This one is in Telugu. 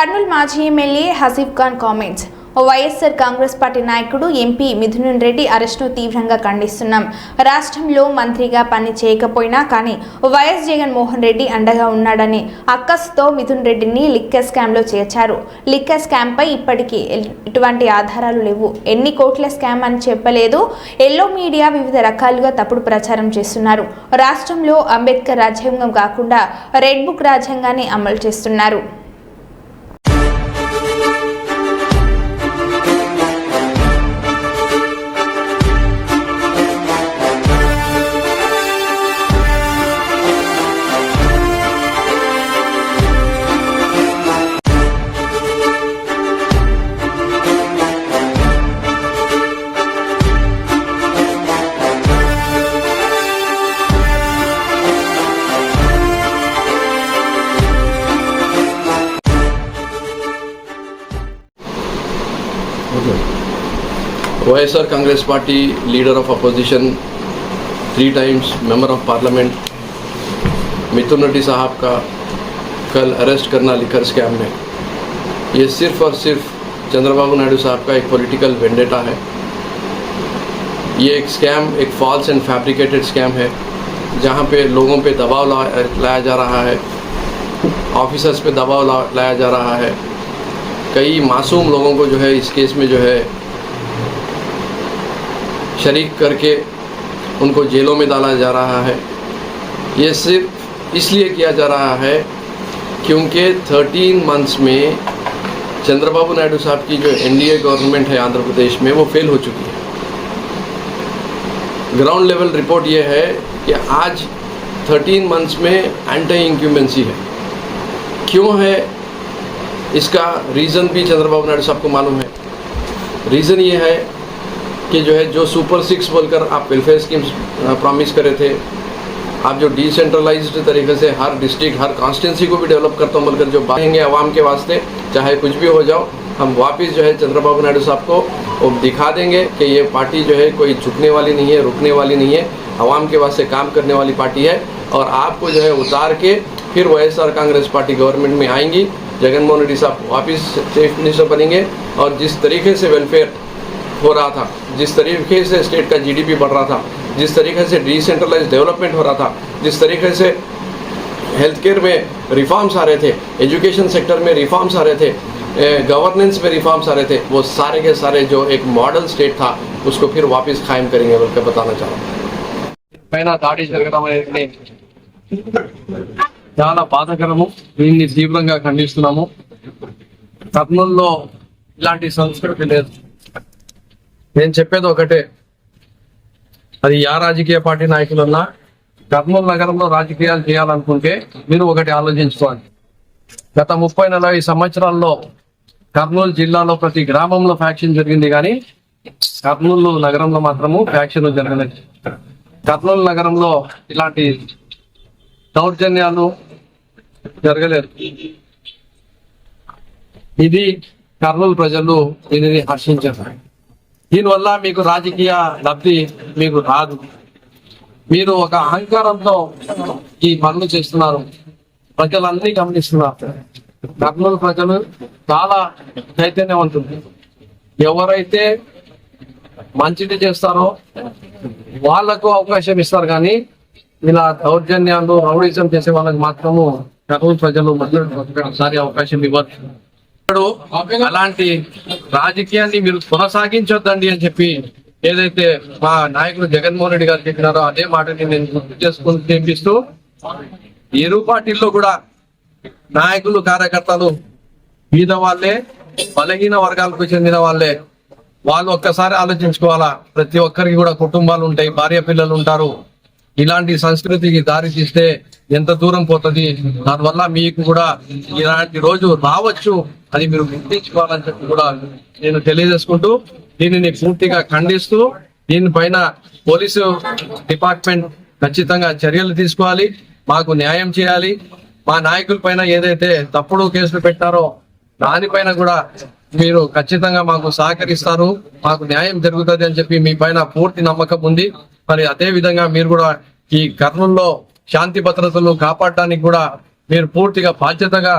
కర్నూలు మాజీ MLA Haseef Khan comments. YSR Congress party నాయకుడు ఎంపీ మిథున్ రెడ్డి అరెస్టును తీవ్రంగా ఖండిస్తున్నాం. రాష్ట్రంలో మంత్రిగా పని చేయకపోయినా కానీ వైఎస్ జగన్మోహన్ రెడ్డి అండగా ఉన్నాడని అక్కస్తో మిథున్ రెడ్డిని లిక్కర్ స్కామ్లో చేర్చారు. లిక్కర్ స్కామ్పై ఇప్పటికీ ఎటువంటి ఆధారాలు లేవు. ఎన్ని కోట్ల స్కామ్ అని చెప్పలేదు. ఎల్లో మీడియా వివిధ రకాలుగా తప్పుడు ప్రచారం చేస్తున్నారు. రాష్ట్రంలో అంబేద్కర్ రాజ్యాంగం కాకుండా రెడ్ బుక్ రాజ్యాంగాన్ని అమలు చేస్తున్నారు. YSR Congress Party leader of opposition, three times member of parliament Mithun Reddy साहब का कल अरेस्ट करना लिकर स्कैम में। ये सिर्फ़ और सिर्फ़ चंद्रबाबू नायडू साहब का एक पॉलिटिकल वेंडेटा है। ये एक स्कैम एक फॉल्स एंड फैब्रिकेटेड स्कैम है जहाँ पे लोगों पे दबाव ला, लाया जा रहा है ऑफिसर्स पे दबाव ला, लाया जा रहा है। कई मासूम लोगों को जो है इस केस में जो है शरीक करके उनको जेलों में डाला जा रहा है। ये सिर्फ़ इसलिए किया जा रहा है क्योंकि 13 मंथ्स में चंद्रबाबू नायडू साहब की जो एनडीए गवर्नमेंट है आंध्र प्रदेश में, वो फेल हो चुकी है। ग्राउंड लेवल रिपोर्ट ये है कि आज 13 मंथ्स में एंटी इंक्यूमेंसी है। क्यों है? इसका रीज़न भी चंद्रबाबू नायडू साहब को मालूम है। रीज़न ये है कि जो है, जो सुपर सिक्स बोलकर आप वेलफेयर स्कीम्स प्रॉमिस करे थे, आप जो डिसेंट्रलाइज्ड तरीके से हर डिस्ट्रिक्ट हर कॉन्स्टिट्यूंसी को भी डेवलप करता हूँ बोलकर, जो बातेंगे आवाम के वास्ते, चाहे कुछ भी हो जाओ, हम वापस जो है चंद्रबाबू नायडू साहब को वो दिखा देंगे कि ये पार्टी जो है कोई झुकने वाली नहीं है, रुकने वाली नहीं है, आवाम के वास्ते काम करने वाली पार्टी है, और आपको जो है उतार के फिर वाई कांग्रेस पार्टी गवर्नमेंट में आएँगी, जगनमोहन रेड्डी साहब वापस चीफ मिनिस्टर बनेंगे, और जिस तरीके से वेलफेयर हो रहा था जिस तरीके से स्टेट का जीडीपी बढ़ रहा था जिस तरीके से डिसेंट्रलाइज डेवलपमेंट हो रहा था जिस तरीके से हेल्थ केयर में रिफॉर्म्स आ रहे थे एजुकेशन सेक्टर में रिफॉर्म्स आ रहे थे गवर्नेंस में रिफॉर्म्स आ रहे थे वो सारे के सारे जो एक मॉडल स्टेट था उसको फिर वापस कायम करेंगे बोलकर बताना चाह रहा हूँ పైన దాడి జరగడం అనేది చాలా బాధాకరము దీన్ని తీవ్రంగా ఖండిస్తున్నాము కర్నూలులో ఇలాంటి సంస్కృతి లేదు నేను చెప్పేది ఒకటే. అది యా రాజకీయ పార్టీ నాయకులున్నా కర్నూలు నగరంలో రాజకీయాలు చేయాలనుకుంటే మీరు ఒకటి ఆలోచించుకోవాలి. గత ముప్పై నలభై సంవత్సరాల్లో కర్నూలు జిల్లాలో ప్రతి గ్రామంలో ఫ్యాక్షన్ జరిగింది కానీ కర్నూలు నగరంలో మాత్రము ఫ్యాక్షన్ జరగలేదు. కర్నూలు నగరంలో ఇలాంటి దౌర్జన్యాలు జరగలేదు. ఇది కర్నూలు ప్రజలు దీనిని హర్షించారు. దీనివల్ల మీకు రాజకీయ లబ్ధి మీకు రాదు. మీరు ఒక అహంకారంతో ఈ పనులు చేస్తున్నారు. ప్రజలన్నీ గమనిస్తున్నారు. కర్నూలు ప్రజలు చాలా చైతన్యవంతుంది ఎవరైతే మంచిది చేస్తారో వాళ్ళకు అవకాశం ఇస్తారు కానీ ఇలా దౌర్జన్యాలు రౌడిజం చేసే వాళ్ళకి మాత్రము కర్నూలు ప్రజలు ఒకసారి అవకాశం ఇవ్వరు. అలాంటి రాజకీయాన్ని మీరు కొనసాగించొద్దండి అని చెప్పి ఏదైతే మా నాయకుడు జగన్మోహన్ రెడ్డి గారు చెప్పినారో అదే మాటని నేను గుర్తు చేసుకుని తెప్పిస్తూ ఇరు పార్టీల్లో కూడా నాయకులు కార్యకర్తలు మీద వాళ్ళే బలహీన వర్గాలకు చెందిన వాళ్ళే. వాళ్ళు ఒక్కసారి ఆలోచించుకోవాలా? ప్రతి ఒక్కరికి కూడా కుటుంబాలు ఉంటాయి భార్య పిల్లలు ఉంటారు. ఇలాంటి సంస్కృతికి దారి తీస్తే ఎంత దూరం పోతుంది? దానివల్ల మీకు కూడా ఇలాంటి రోజు రావచ్చు అది మీరు గుర్తించుకోవాలని చెప్పి కూడా నేను తెలియజేసుకుంటూ దీనిని పూర్తిగా ఖండిస్తూ దీనిపైన పోలీసు డిపార్ట్మెంట్ ఖచ్చితంగా చర్యలు తీసుకోవాలి మాకు న్యాయం చేయాలి. మా నాయకుల పైన ఏదైతే తప్పుడు కేసులు పెట్టారో దానిపైన కూడా మీరు ఖచ్చితంగా మాకు సహకరిస్తారు మాకు న్యాయం జరుగుతుంది అని చెప్పి మీ పైన పూర్తి నమ్మకం ఉంది. మరి అదే విధంగా మీరు కూడా ఈ కర్నూల్లో శాంతి భద్రతలు కాపాడటానికి కూడా మీరు పూర్తిగా బాధ్యతగా